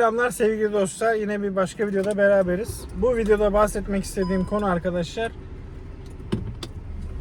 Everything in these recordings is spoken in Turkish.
Selamlar sevgili dostlar. Yine bir başka videoda beraberiz. Bu videoda bahsetmek istediğim konu arkadaşlar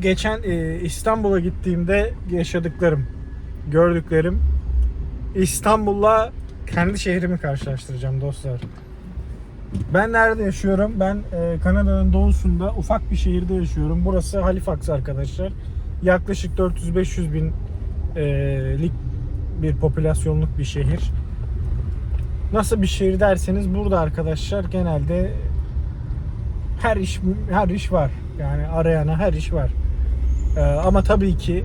geçen e, İstanbul'a gittiğimde yaşadıklarım, gördüklerim. İstanbul'la kendi şehrimi karşılaştıracağım dostlar. Ben nerede yaşıyorum? Ben e, Kanada'nın doğusunda ufak bir şehirde yaşıyorum. Burası Halifax arkadaşlar. Yaklaşık 400-500 bin e, bir popülasyonluk bir şehir. Nasıl bir şehir derseniz burada arkadaşlar genelde her iş her iş var. Yani arayana her iş var. Ee, ama tabii ki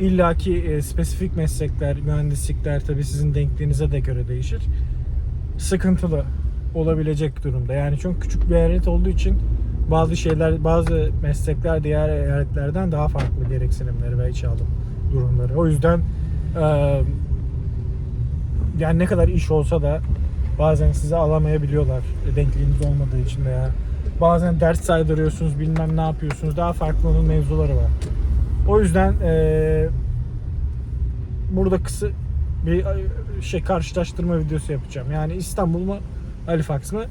illaki e, spesifik meslekler, mühendislikler tabii sizin denkliğinize de göre değişir. Sıkıntılı olabilecek durumda. Yani çok küçük bir eyalet olduğu için bazı şeyler, bazı meslekler diğer eyaletlerden daha farklı gereksinimleri ve içe alım durumları. O yüzden e, yani ne kadar iş olsa da bazen sizi alamayabiliyorlar denkliğiniz olmadığı için veya bazen ders saydırıyorsunuz bilmem ne yapıyorsunuz daha farklı onun mevzuları var. O yüzden eee, burada kısa bir şey karşılaştırma videosu yapacağım. Yani İstanbul mu Halifax mı?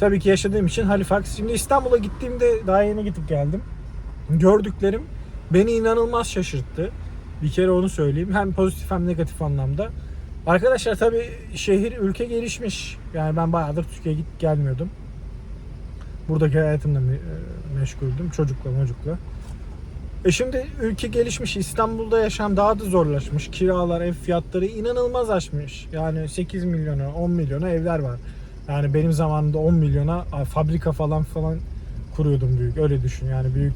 Tabii ki yaşadığım için Halifax. Şimdi İstanbul'a gittiğimde daha yeni gidip geldim. Gördüklerim beni inanılmaz şaşırttı. Bir kere onu söyleyeyim. Hem pozitif hem negatif anlamda. Arkadaşlar tabii şehir ülke gelişmiş. Yani ben bayağıdır Türkiye'ye gidip gelmiyordum. Buradaki hayatımla me- e, meşguldüm. Çocukla çocukla. E şimdi ülke gelişmiş. İstanbul'da yaşam daha da zorlaşmış. Kiralar, ev fiyatları inanılmaz aşmış. Yani 8 milyona, 10 milyona evler var. Yani benim zamanımda 10 milyona fabrika falan falan kuruyordum büyük. Öyle düşün yani büyük.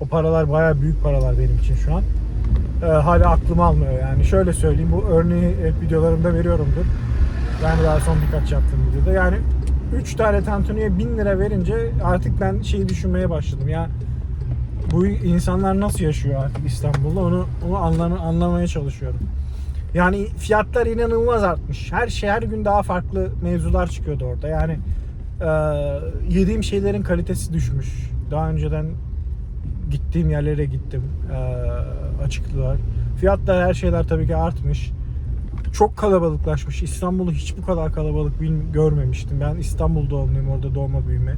O paralar bayağı büyük paralar benim için şu an. E, hala aklım almıyor yani. Şöyle söyleyeyim bu örneği hep videolarımda veriyorumdur. Yani daha son birkaç yaptığım videoda. Yani 3 tane tantuniye 1000 lira verince artık ben şeyi düşünmeye başladım ya bu insanlar nasıl yaşıyor artık İstanbul'da onu onu anlama, anlamaya çalışıyorum. Yani fiyatlar inanılmaz artmış. Her şey her gün daha farklı mevzular çıkıyordu orada. Yani e, yediğim şeylerin kalitesi düşmüş. Daha önceden gittiğim yerlere gittim. E, açıklılar. Fiyatlar her şeyler tabii ki artmış. Çok kalabalıklaşmış. İstanbul'u hiç bu kadar kalabalık bilmi- görmemiştim. Ben İstanbul doğumluyum. Orada doğma büyüme.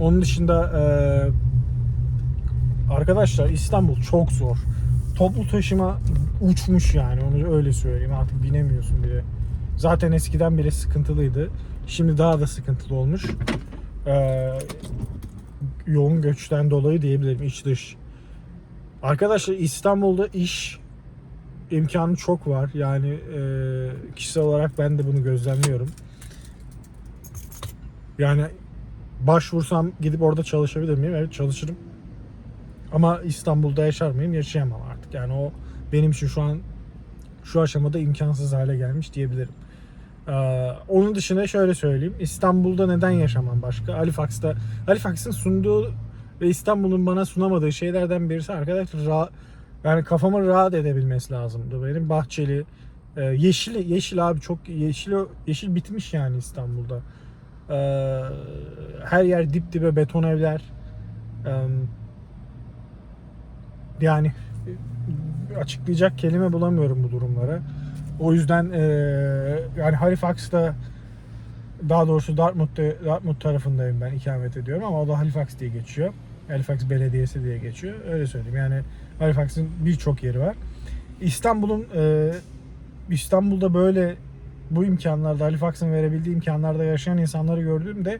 Onun dışında eee Arkadaşlar İstanbul çok zor. Toplu taşıma uçmuş yani onu öyle söyleyeyim artık binemiyorsun bile. Zaten eskiden bile sıkıntılıydı. Şimdi daha da sıkıntılı olmuş. Ee, yoğun göçten dolayı diyebilirim iç dış. Arkadaşlar İstanbul'da iş imkanı çok var. Yani e, kişisel olarak ben de bunu gözlemliyorum. Yani başvursam gidip orada çalışabilir miyim? Evet çalışırım. Ama İstanbul'da yaşar mıyım? Yaşayamam artık. Yani o benim için şu an şu aşamada imkansız hale gelmiş diyebilirim. Ee, onun dışında şöyle söyleyeyim. İstanbul'da neden yaşamam başka? Halifax'ta Halifax'ın sunduğu ve İstanbul'un bana sunamadığı şeylerden birisi arkadaşlar ra- yani kafamı rahat edebilmesi lazımdı. Benim bahçeli e, yeşil yeşil abi çok yeşil yeşil bitmiş yani İstanbul'da. Ee, her yer dip dibe beton evler. Yani açıklayacak kelime bulamıyorum bu durumlara. O yüzden e, yani Halifax'ta daha doğrusu Dartmouth'ta, Dartmouth tarafındayım ben ikamet ediyorum ama o da Halifax diye geçiyor. Halifax Belediyesi diye geçiyor. Öyle söyleyeyim. Yani Halifax'ın birçok yeri var. İstanbul'un e, İstanbul'da böyle bu imkanlarda Halifax'ın verebildiği imkanlarda yaşayan insanları gördüğümde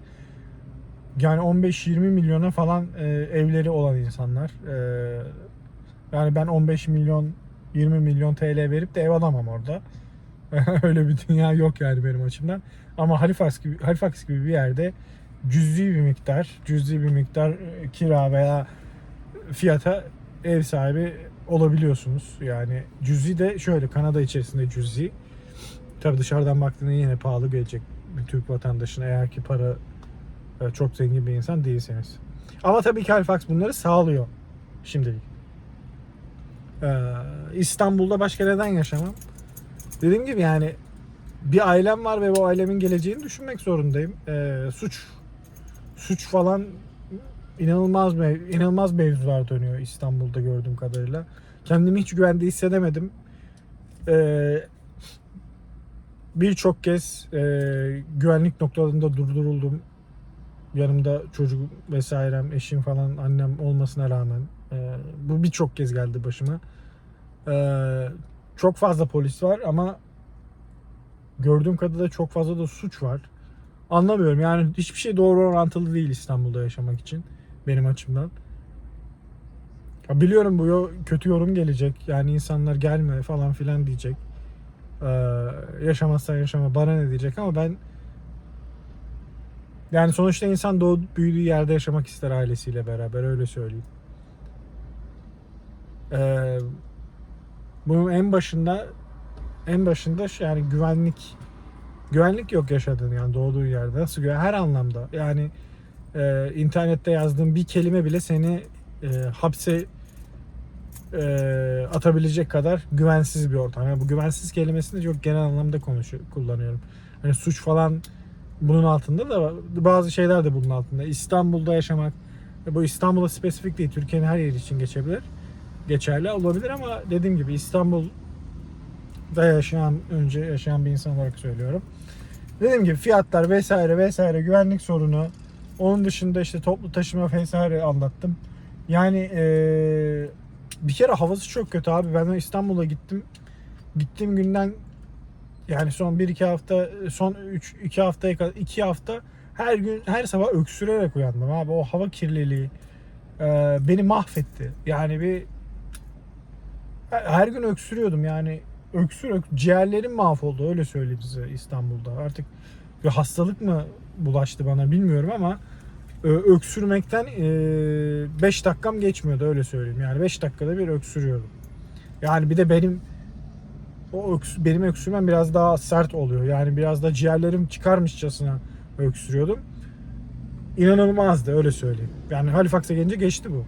yani 15-20 milyona falan e, evleri olan insanlar. E, yani ben 15 milyon 20 milyon TL verip de ev alamam orada. Öyle bir dünya yok yani benim açımdan. Ama Halifax gibi Halifax gibi bir yerde cüzi bir miktar, cüzi bir miktar e, kira veya fiyata ev sahibi olabiliyorsunuz. Yani cüzi de şöyle Kanada içerisinde cüzi. Tabi dışarıdan baktığında yine pahalı gelecek bir Türk vatandaşına eğer ki para e, çok zengin bir insan değilseniz. Ama tabii ki Halifax bunları sağlıyor şimdilik. Ee, İstanbul'da başka neden yaşamam? Dediğim gibi yani bir ailem var ve bu ailemin geleceğini düşünmek zorundayım. Ee, suç suç falan inanılmaz mev- inanılmaz mevzular dönüyor İstanbul'da gördüğüm kadarıyla. Kendimi hiç güvende hissedemedim. Ee, birçok kez e, güvenlik noktalarında durduruldum. Yanımda çocuk vesairem, eşim falan, annem olmasına rağmen e, bu birçok kez geldi başıma. E, çok fazla polis var ama gördüğüm kadarıyla çok fazla da suç var. Anlamıyorum yani hiçbir şey doğru orantılı değil İstanbul'da yaşamak için benim açımdan. Ya biliyorum bu kötü yorum gelecek. Yani insanlar gelme falan filan diyecek. Ee, yaşamazsan yaşama bana ne diyecek ama ben yani sonuçta insan doğup büyüdüğü yerde yaşamak ister ailesiyle beraber öyle söyleyeyim. Ee, bunun en başında en başında yani güvenlik güvenlik yok yaşadığın yani doğduğu yerde nasıl güven her anlamda yani e, internette yazdığın bir kelime bile seni e, hapse e, atabilecek kadar güvensiz bir ortam. Yani bu güvensiz kelimesini çok genel anlamda konuşuyor, kullanıyorum. Hani suç falan bunun altında da bazı şeyler de bunun altında. İstanbul'da yaşamak bu İstanbul'a spesifik değil. Türkiye'nin her yeri için geçebilir. Geçerli olabilir ama dediğim gibi İstanbul'da yaşayan önce yaşayan bir insan olarak söylüyorum. Dediğim gibi fiyatlar vesaire vesaire güvenlik sorunu onun dışında işte toplu taşıma vesaire anlattım. Yani eee, bir kere havası çok kötü abi. Ben İstanbul'a gittim. Gittiğim günden yani son 1-2 hafta son 3 2 haftaya kadar 2 hafta her gün her sabah öksürerek uyandım abi. O hava kirliliği eee, beni mahvetti. Yani bir her- gün öksürüyordum yani öksür öksür ciğerlerim mahvoldu öyle söyleyeyim size İstanbul'da. Artık bir hastalık mı bulaştı bana bilmiyorum ama ö- öksürmekten 5 dakikam geçmiyordu öyle söyleyeyim. Yani 5 dakikada bir öksürüyorum. Yani bir de benim o öks- benim öksürmem biraz daha sert oluyor. Yani biraz da ciğerlerim çıkarmışçasına öksürüyordum. İnanılmazdı öyle söyleyeyim. Yani Halifax'a gelince geçti bu.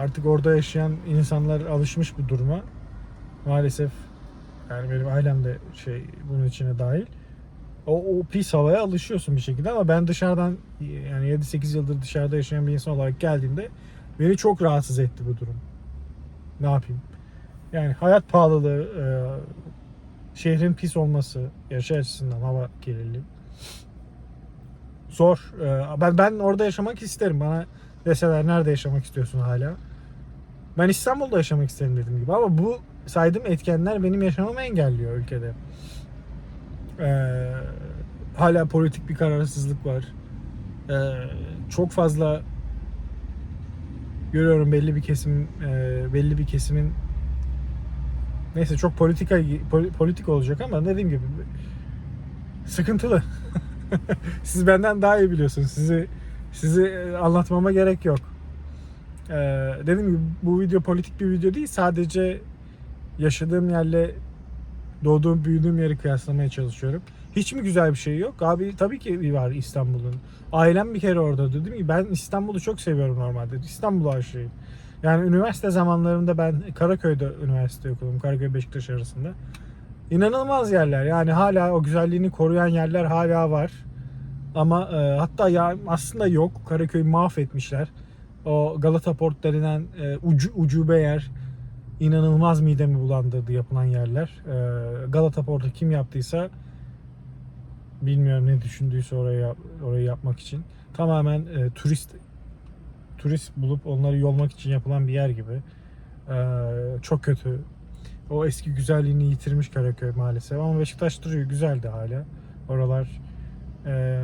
Artık orada yaşayan insanlar alışmış bu duruma. Maalesef yani benim ailem de şey bunun içine dahil. O, o pis havaya alışıyorsun bir şekilde ama ben dışarıdan yani 7-8 yıldır dışarıda yaşayan bir insan olarak geldiğimde beni çok rahatsız etti bu durum. Ne yapayım? Yani hayat pahalılığı, e, şehrin pis olması, yaşam açısından hava kirliliği. Zor. E, Ben ben orada yaşamak isterim. Bana deseler nerede yaşamak istiyorsun hala? Ben İstanbul'da yaşamak isterim dediğim gibi ama bu saydığım etkenler benim yaşamamı engelliyor ülkede. Ee, hala politik bir kararsızlık var. Ee, çok fazla görüyorum belli bir kesim e, belli bir kesimin neyse çok politika pol- politik olacak ama dediğim gibi sıkıntılı. Siz benden daha iyi biliyorsunuz. Sizi sizi e, anlatmama gerek yok. Ee, dediğim gibi bu video politik bir video değil. Sadece yaşadığım yerle doğduğum, büyüdüğüm yeri kıyaslamaya çalışıyorum. Hiç mi güzel bir şey yok? Abi tabii ki var İstanbul'un. Ailem bir kere orada. Dedim ki ben İstanbul'u çok seviyorum normalde. İstanbul'a aşığım. Yani üniversite zamanlarında ben Karaköy'de üniversite okudum. Karaköy Beşiktaş arasında. İnanılmaz yerler. Yani hala o güzelliğini koruyan yerler hala var. Ama e, hatta ya aslında yok. Karaköy'ü mahvetmişler. O Galata Port denilen e, ucu, ucube yer inanılmaz midemi bulandırdı yapılan yerler. E, Galata Port'u kim yaptıysa bilmiyorum ne düşündüyse oraya orayı yapmak için. Tamamen e, turist turist bulup onları yolmak için yapılan bir yer gibi. E, çok kötü. O eski güzelliğini yitirmiş Karaköy maalesef. Ama Beşiktaş duruyor. Güzeldi hala. Oralar e,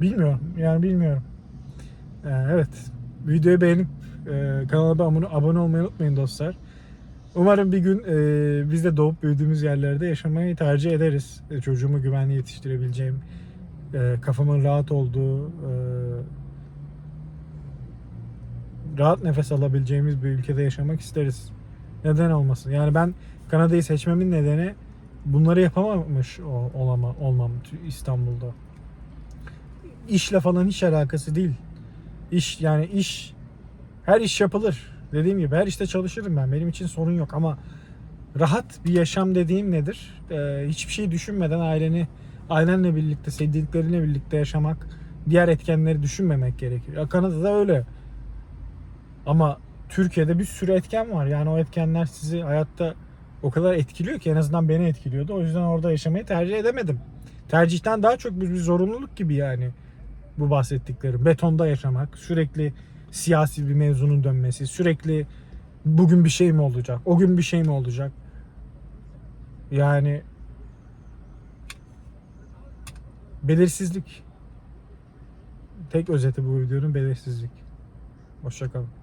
bilmiyorum. Yani bilmiyorum. E, evet. Videoyu beğenip e, kanala abone, olmayı unutmayın dostlar. Umarım bir gün e, biz de doğup büyüdüğümüz yerlerde yaşamayı tercih ederiz. E, çocuğumu güvenli yetiştirebileceğim, e, kafamın rahat olduğu, e, rahat nefes alabileceğimiz bir ülkede yaşamak isteriz. Neden olmasın? Yani ben Kanada'yı seçmemin nedeni bunları yapamamış olama, olmam İstanbul'da. İşle falan hiç alakası değil. İş yani iş her iş yapılır. Dediğim gibi her işte çalışırım ben. Benim için sorun yok ama rahat bir yaşam dediğim nedir? Ee, hiçbir şey düşünmeden aileni ailenle birlikte, sevdiklerinle birlikte yaşamak, diğer etkenleri düşünmemek gerekiyor. Ya Kanada'da öyle. Ama Türkiye'de bir sürü etken var. Yani o etkenler sizi hayatta o kadar etkiliyor ki en azından beni etkiliyordu. O yüzden orada yaşamayı tercih edemedim. Tercihten daha çok bir, bir zorunluluk gibi yani bu bahsettiklerim. Betonda yaşamak, sürekli siyasi bir mevzunun dönmesi, sürekli bugün bir şey mi olacak, o gün bir şey mi olacak? Yani belirsizlik. Tek özeti bu videonun belirsizlik. Hoşçakalın.